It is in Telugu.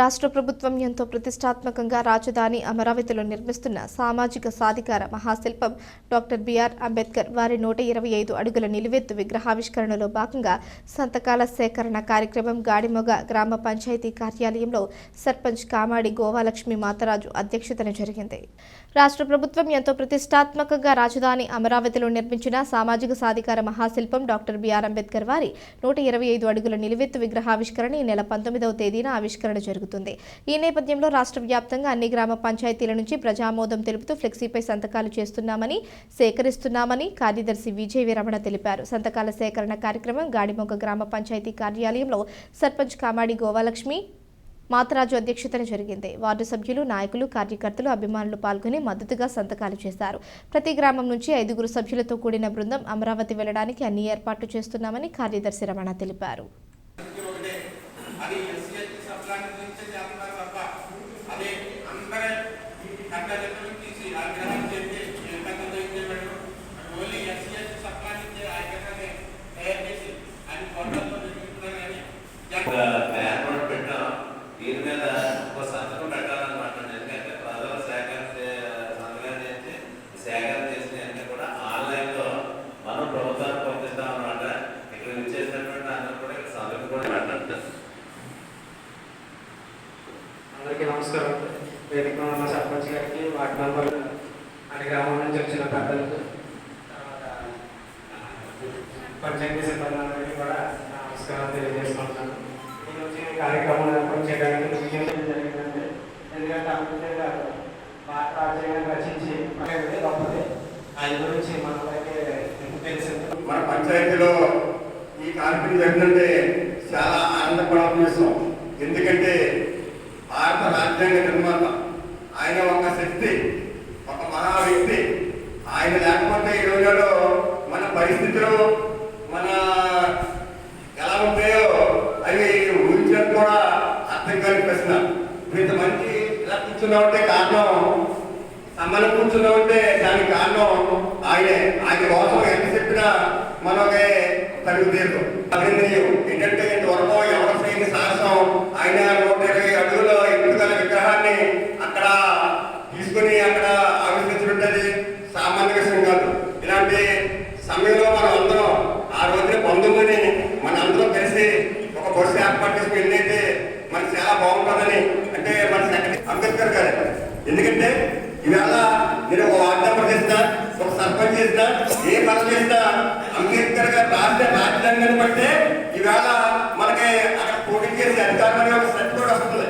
రాష్ట్ర ప్రభుత్వం ఎంతో ప్రతిష్టాత్మకంగా రాజధాని అమరావతిలో నిర్మిస్తున్న సామాజిక సాధికార మహాశిల్పం డాక్టర్ బిఆర్ అంబేద్కర్ వారి నూట ఇరవై ఐదు అడుగుల నిలువెత్తు విగ్రహావిష్కరణలో భాగంగా సంతకాల సేకరణ కార్యక్రమం గాడిమొగ గ్రామ పంచాయతీ కార్యాలయంలో సర్పంచ్ కామాడి గోవాలక్ష్మి మాతరాజు అధ్యక్షతన జరిగింది. రాష్ట్ర ప్రభుత్వం ఎంతో ప్రతిష్టాత్మకంగా రాజధాని అమరావతిలో నిర్మించిన సామాజిక సాధికార మహాశిల్పం డాక్టర్ బిఆర్ అంబేద్కర్ వారి నూట ఇరవై ఐదు అడుగుల నిలువెత్తు విగ్రహావిష్కరణ ఈ నెల పంతొమ్మిదవ తేదీన ఆవిష్కరణ జరుగుతుంది. ఈ నేపథ్యంలో రాష్ట్ర వ్యాప్తంగా అన్ని గ్రామ పంచాయతీల నుంచి ప్రజామోదం తెలుపుతూ ఫ్లెక్సీపై సంతకాలు చేస్తున్నామని సేకరిస్తున్నామని కార్యదర్శి విజయ విరమణ తెలిపారు. సంతకాల సేకరణ కార్యక్రమం గాడిమొగ్గ గ్రామ పంచాయతీ కార్యాలయంలో సర్పంచ్ కామాడి గోవాలక్ష్మి మాతరాజు అధ్యక్షతన జరిగింది. వార్డు సభ్యులు నాయకులు కార్యకర్తలు అభిమానులు పాల్గొని మద్దతుగా సంతకాలు చేశారు. ప్రతి గ్రామం నుంచి ఐదుగురు సభ్యులతో కూడిన బృందం అమరావతి వెళ్ళడానికి అన్ని ఏర్పాట్లు చేస్తున్నామని కార్యదర్శి రమణ తెలిపారు. ఒకటే గురించి చేస్తున్నారు తప్ప అదే అందరూ తీసి ఆ గ్రహం చేసి ఓన్లీ ఎస్సీ ఆ గ్రహాన్ని తయారు చేసి కానీ ఏర్పాటు పెట్టాం దీని మీద ఒక సంతకం పెట్టాలన్నమాట ఎందుకంటే ప్రజల సేకరణ చే- సంతకం చేసి సేకరణ చేసిన అన్ని కూడా ఆన్లైన్లో మనం ప్రభుత్వానికి పంపిస్తాం అన్నమాట ఇక్కడ ఇచ్చేసినటువంటి అందరూ కూడా ఇక్కడ సంతకం కూడా పెట్టండి అందరికీ నమస్కారం. వేదిక ఉన్న సర్పంచ్ గారికి వార్డు మెంబర్ అని గ్రామం నుంచి వచ్చిన పెద్దలకు పంచాయతీ సిబ్బంది కూడా నమస్కారం తెలియజేసుకుంటున్నాను. ఈరోజు ఈ కార్యక్రమం ఏర్పాటు చేయడానికి ముఖ్యం జరిగిందంటే ఎందుకంటే అంబేద్కర్ గారు భారత రాజ్యాంగం రచించి మనకి గొప్పది ఆయన గురించి మనకైతే తెలిసింది మన పంచాయతీలో ఈ కార్యక్రమం జరిగిందంటే చాలా ఆనందపడాల్సిన విషయం. ఎందుకంటే భారత రాజ్యాంగ నిర్మాత. ఆయన ఒక శక్తి ఒక మహా వ్యక్తి ఆయన లేకపోతే ఈ రోజుల్లో మన పరిస్థితులు మన ఎలా ఉంటాయో అవి ఊహించడం కూడా అర్థం కాని ప్రశ్న. ఇంతమంది ఇలా కూర్చున్నామంటే కారణం సమ్మలు కూర్చున్నామంటే దానికి కారణం ఆయనే ఆయన కోసం ఎంత చెప్పినా మనకే తరుగు తీరు అభినందనీయం ఏంటంటే ఇంతవరకు ఎవరు చేయని సాహసం ఆయన నూట ఇరవై అడుగుల ఎన్నికల విగ్రహాన్ని అక్కడ తీసుకుని అక్కడ ఆవిష్కరించినది సామాజిక సంఘాలు. కాదు ఇలాంటి సమయంలో మనం అందరం ఆ రోజున బంధువుని మన అందరం కలిసి ఒక బస్సు ఏర్పాటు చేసి వెళ్ళైతే మనకి చాలా బాగుంటుందని అంటే మన అంబేద్కర్ గారు. ఎందుకంటే ఇవాళ నేను ఒక వార్డ్ మెంబర్ ఒక సర్పంచ్ చేసినా ఏ పని చేసినా అంబేద్కర్ గారు రాష్ట్ర రాజ్యాంగాన్ని బట్టే ఈవేళ మనకి అక్కడ పోటీ చేసే అధికారం అనే ఒక వస్తుంది.